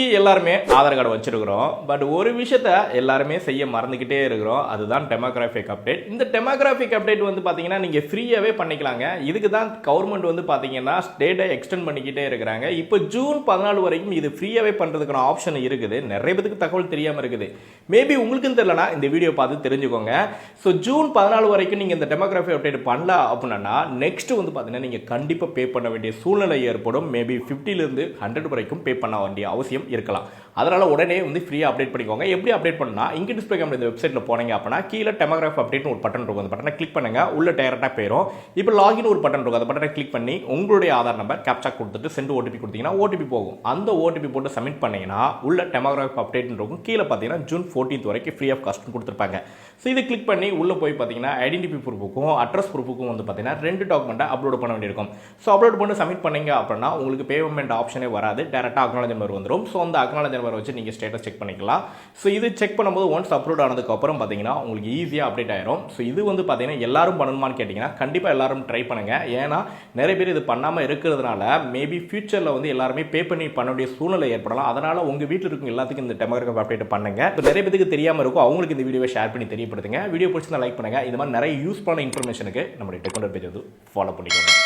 இன்னைக்கு எல்லாருமே ஆதார் கார்டு வச்சிருக்கிறோம். பட் ஒரு விஷயத்த எல்லாருமே செய்ய மறந்துக்கிட்டே இருக்கிறோம். அதுதான் டெமோகிராஃபிக் அப்டேட் இந்த டெமோகிராஃபிக் அப்டேட் வந்து பார்த்தீங்கன்னா நீங்கள் ஃப்ரீயாகவே பண்ணிக்கலாங்க. இதுக்கு தான் கவர்மெண்ட் வந்து பார்த்தீங்கன்னா ஸ்டேட்டை எக்ஸ்டெண்ட் பண்ணிக்கிட்டே இருக்கிறாங்க. இப்போ ஜூன் பதினாலு வரைக்கும் இது ஃப்ரீயாகவே பண்ணுறதுக்கான ஆப்ஷன் இருக்குது. நிறைய பேருக்கு தகவல் தெரியாமல் இருக்குது. மேபி உங்களுக்கும் தெரியலனா இந்த வீடியோ பார்த்து தெரிஞ்சுக்கோங்க. ஸோ ஜூன் பதினாலு வரைக்கும் நீங்கள் இந்த டெமோகிராஃபி அப்டேட் பண்ணல அப்படின்னா நெக்ஸ்ட் வந்து பார்த்தீங்கன்னா நீங்கள் கண்டிப்பாக பே பண்ண வேண்டிய சூழ்நிலை ஏற்படும். மேபி ஃபிஃப்டிலேருந்து ஹண்ட்ரட் வரைக்கும் பே பண்ண வேண்டிய அவசியம் இருக்கலாம். அதனால் உடனே வந்து ஃப்ரீயாக அப்டேட் பண்ணிக்கோங்க. எப்படி அப்டேட் பண்ணால் இங்கே டிஸ்பிளே கேமரா இந்த வெப்சைட்டில் போனீங்க அப்படின்னா கீழே டெமோகிராஃப் அப்டேட்னு ஒரு பட்டன் இருக்கும். அந்த பட்டனை கிளிக் பண்ணுங்க. உள்ள டேரக்டாக போயிடும் இப்போ லாகின் ஒரு பட்டன் இருக்கும். அந்த பட்டனை கிளிக் பண்ணி உங்களுடைய ஆதார் நம்பர் கேப்சா கொடுத்துட்டு சென்ட் ஓடிபி கொடுத்தீங்கன்னா ஓடிபி போகும். அந்த ஓடிபி போட்டு சப்மிட் பண்ணிங்கன்னா உள்ள டெமோகிராஃப் அப்டேட்னு இருக்கும். கீழே பார்த்தீங்கன்னா ஜூன் ஃபோர்டீன்த் வரைக்கும் ஃப்ரீ ஆஃப் காஸ்ட்னு கொடுத்துருப்பாங்க. ஸோ இது கிளிக் பண்ணி உள்ளே போய் பார்த்தீங்கன்னா ஐடென்டிட்டி ப்ரூஃபுக்கும் அட்ரஸ் ப்ரூஃபுக்கும் வந்து பார்த்தீங்கன்னா ரெண்டு டாக்குமெண்ட்டை அப்லோட் பண்ண வேண்டியிருக்கும். ஸோ அப்லோட் பண்ணி சப்மிட் பண்ணீங்க அப்படின்னா உங்களுக்கு பேமெண்ட் ஆப்ஷனே வராது. டேரெக்டாக அக்னாலஜ் நம்பர் வந்துடும் ஸோ அந்த அக்னாலஜ் நம்பர் வச்சு நீங்கள் ஸ்டேட்டஸ் செக் பண்ணிக்கலாம். ஸோ இது செக் பண்ணும்போது ஒன்ஸ் அப்லோட் ஆனதுக்கப்புறம் பார்த்தீங்கன்னா உங்களுக்கு ஈஸியாக அப்டேட் ஆயிரும். ஸோ இது வந்து பார்த்தீங்கன்னா எல்லாரும் பண்ணணுமான்னு கேட்டிங்கன்னா கண்டிப்பாக எல்லாரும் ட்ரை பண்ணுங்க. ஏன்னா நிறைய பேர் இது பண்ணாமல் இருக்கிறதுனால மேபி ஃபியூச்சரில் வந்து எல்லாருமே பே பண்ணி பண்ண வேண்டிய சூழ்நிலை ஏற்படலாம். அதனால் உங்கள் வீட்டில் இருக்கும் எல்லாத்துக்கும் இந்த டெமோகிராஃபி அப்டேட் பண்ணுங்க. இப்போ நிறைய பேர்த்துக்கு தெரியாமல் இருக்கும் அவங்களுக்கு இந்த வீடியோவை ஷேர் பண்ணி தெரியப்படுத்துங்க. வீடியோ பிடிச்சிருந்தா லைக் பண்ணுங்க. இந்த மாதிரி நிறைய யூஸ்ஃபுல்லான இன்ஃபர்மேஷனுக்கு நம்மளுடைய டெக்கோண்டர் பேஜ் வந்து ஃபாலோ பண்ணிக்கோங்க.